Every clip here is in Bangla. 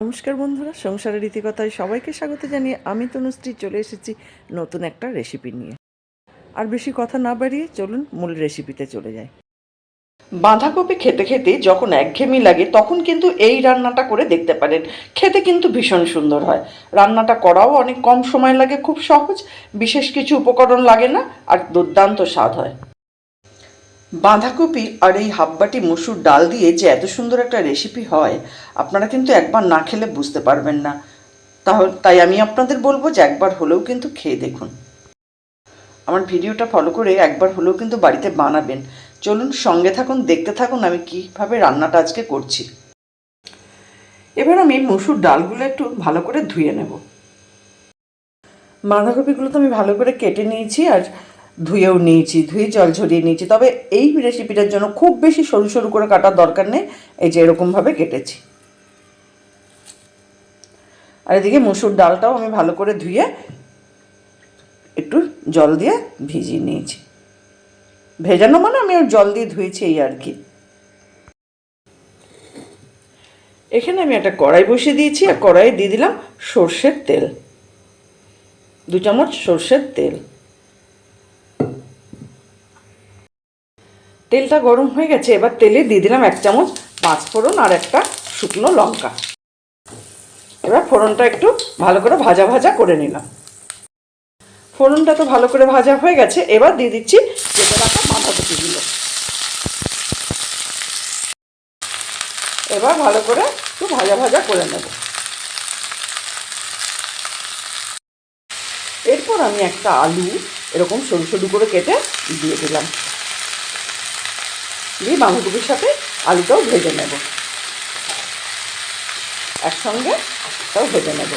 নমস্কার বন্ধুরা সংসারের রীতিকথায় সবাইকে স্বাগত জানিয়ে আমি তনুশ্রী চলে এসেছি নতুন একটা রেসিপি নিয়ে। আর বেশি কথা না বাড়িয়ে চলুন মূল রেসিপিতে চলে যাই। বাঁধাকপি খেতে খেতে যখন একঘেয়েমি লাগে, তখন কিন্তু এই রান্নাটা করে দেখতে পারেন। খেতে কিন্তু ভীষণ সুন্দর হয়। রান্নাটা করাও অনেক কম সময় লাগে, খুব সহজ। বিশেষ কিছু উপকরণ লাগে না, আর দুর্দান্ত স্বাদ হয়। বাঁধাকপি আর এই হাববাটি মসুর ডাল দিয়ে যে এত সুন্দর একটা রেসিপি হয়, আপনারা কিন্তু একবার না খেলে বুঝতে পারবেন না। তাহলে, তাই আমি আপনাদের বলব যে একবার হলেও কিন্তু খেয়ে দেখুন। আমার ভিডিওটা ফলো করে একবার হলেও কিন্তু বাড়িতে বানাবেন। চলুন সঙ্গে থাকুন, দেখতে থাকুন আমি কীভাবে রান্নাটা আজকে করছি। এবার আমি মসুর ডালগুলো একটু ভালো করে ধুয়ে নেব। বাঁধাকপিগুলো তো আমি ভালো করে কেটে নিয়েছি আর ধুয়েও নিয়েছি, ধুয়ে জল ঝরিয়ে নিয়েছি। তবে এই রেসিপিটার জন্য খুব বেশি সরু সরু করে কাটার দরকার নেই, এই যে এরকমভাবে কেটেছি। আর এদিকে মুসুর ডালটাও আমি ভালো করে ধুয়ে একটু জল দিয়ে ভিজিয়ে নিয়েছি। ভেজানো মানে আমি জল দিয়ে ধুয়েছি এই আর কি। এখানে আমি একটা কড়াই বসিয়ে দিয়েছি, আর কড়াইয়ে দিয়ে দিলাম সর্ষের তেল। দু চামচ সর্ষের তেল। তেলটা গরম হয়ে গেছে, এবার তেলে দিয়ে দিলাম এক চামচ পাঁচ ফোড়ন আর একটা শুকনো লঙ্কা। এবার ফোড়নটা একটু ভালো করে ভাজা ভাজা করে নিলাম। ফোড়নটা তো ভালো করে ভাজা হয়ে গেছে, এবার দিয়ে দিচ্ছি কেটে রাখা বাঁধাকপিগুলো এবার ভালো করে একটু ভাজা ভাজা করে নেব। এরপর আমি একটা আলু এরকম সরু সরু করে কেটে দিয়ে দিলাম। দিয়ে বাঁধাকপির সাথে আলুটাও ভেজে নেব। একসঙ্গে তাও ভেজে নেব।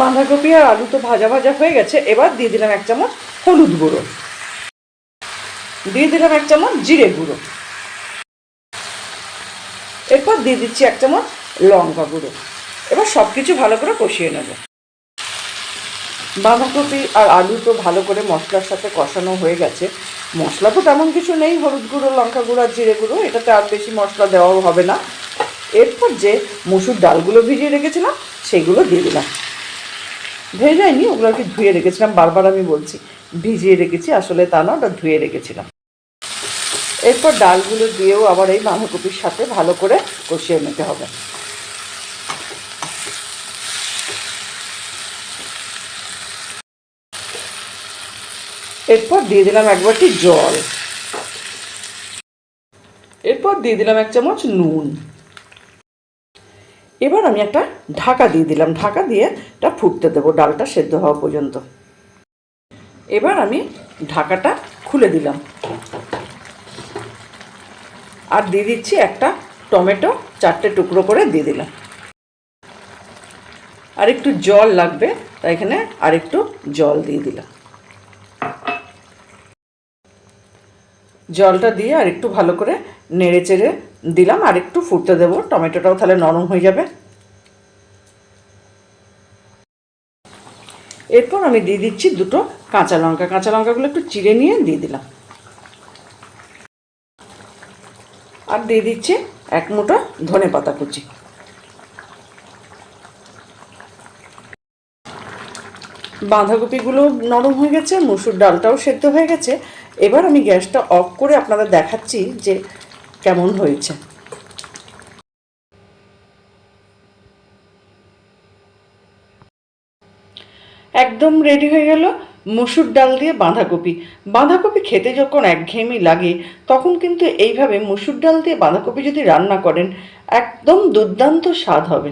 বাঁধাকপি আর আলু তো ভাজা ভাজা হয়ে গেছে, এবার দিয়ে দিলাম এক চামচ হলুদ গুঁড়ো। দিয়ে দিলাম এক চামচ জিরে গুঁড়ো। এরপর দিয়ে দিচ্ছি এক চামচ লঙ্কা গুঁড়ো। এবার সব কিছু ভালো করে কষিয়ে নেব। বাঁধাকপি আর আলু তো ভালো করে মশলার সাথে কষানো হয়ে গেছে। মশলা তো তেমন কিছু নেই, হলুদ গুঁড়ো, লঙ্কা গুঁড়ো আর জিরে গুঁড়ো, এটাতে আর বেশি মশলা দেওয়াও হবে না। এরপর যে মুসুর ডালগুলো ভিজিয়ে রেখেছিলাম, সেগুলো দিয়ে দিলাম। ভেজাইনি ওগুলো আর কি ধুয়ে রেখেছিলাম, বারবার আমি বলছি, ভিজিয়ে রেখেছি, আসলে তা না ওটা ধুয়ে রেখেছিলাম। এরপর ডালগুলো দিয়েও আবার এই বাঁধাকপির সাথে ভালো করে কষিয়ে নিতে হবে। এরপর দিয়ে দিলাম এক বাটি জল। এরপর দিয়ে দিলাম এক চামচ নুন। এবার আমি একটা ঢাকা দিয়ে দিলাম। ঢাকা দিয়ে এটা ফুটতে দেবো। ডালটা সেদ্ধ হওয়া পর্যন্ত। এবার আমি ঢাকাটা খুলে দিলাম। আর দিয়ে দিচ্ছি একটা টমেটো চারটে টুকরো করে দিয়ে দিলাম। আর একটু জল লাগবে, তাই এখানে আর একটু জল দিয়ে দিলাম। জলটা দিয়ে আর একটু ভালো করে নেড়ে চেড়ে দিলাম, আর একটু ফুটতে দেবো। টমেটোটাও তাহলে নরম হয়ে যাবে। এরপর আমি দিয়ে দিচ্ছি দুটো কাঁচা লঙ্কা। কাঁচা লঙ্কাগুলো একটু চিড়ে নিয়ে দিয়ে দিলাম। আর দিয়ে দিচ্ছি এক মুঠো ধনে পাতা কুচি। বাঁধাকপিগুলো নরম হয়ে গেছে, মুসুর ডালটাও সেদ্ধ হয়ে গেছে। এবার আমি গ্যাসটা অফ করে আপনাদের দেখাচ্ছি যে কেমন হয়েছে। একদম রেডি হয়ে গেল মসুর ডাল দিয়ে বাঁধাকপি। বাঁধাকপি খেতে যখন একঘেয়েমি লাগে, তখন কিন্তু এইভাবে মসুর ডাল দিয়ে বাঁধাকপি যদি রান্না করেন, একদম দুর্দান্ত স্বাদ হবে।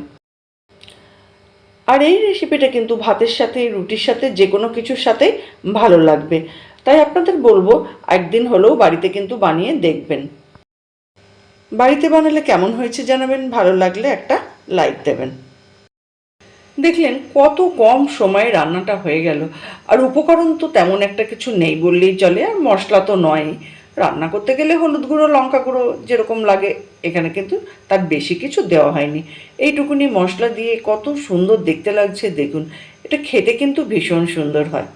আর এই রেসিপিটা কিন্তু ভাতের সাথে, রুটির সাথে যে কোনো কিছুর সাথেই ভালো লাগবে। তাই আপনাদের বলব, একদিন হলেও বাড়িতে কিন্তু বানিয়ে দেখবেন। বাড়িতে বানালে কেমন হয়েছে জানাবেন, ভালো লাগলে একটা লাইক দেবেন। দেখলেন কত কম সময়ে রান্নাটা হয়ে গেল। আর উপকরণ তো তেমন একটা কিছু নেই বললেই চলে, আর মশলা তো নয় রান্না করতে গেলে হলুদ গুঁড়ো, লঙ্কা গুঁড়ো যেরকম লাগে, এখানে কিন্তু তার বেশি কিছু দেওয়া হয়নি। এইটুকুনি মশলা দিয়ে কত সুন্দর দেখতে লাগছে, দেখুন। এটা খেতে কিন্তু ভীষণ সুন্দর হয়।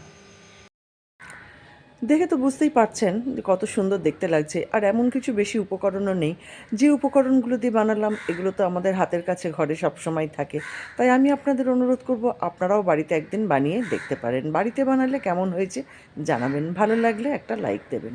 দেখে তো বুঝতেই পারছেন যে কত সুন্দর দেখতে লাগছে। আর এমন কিছু বেশি উপকরণও নেই। যে উপকরণগুলো দিয়ে বানালাম, এগুলো তো আমাদের হাতের কাছে ঘরে সব সময় থাকে। তাই আমি আপনাদের অনুরোধ করব, আপনারাও বাড়িতে একদিন বানিয়ে দেখতে পারেন। বাড়িতে বানালে কেমন হয়েছে জানাবেন। ভালো লাগলে একটা লাইক দেবেন।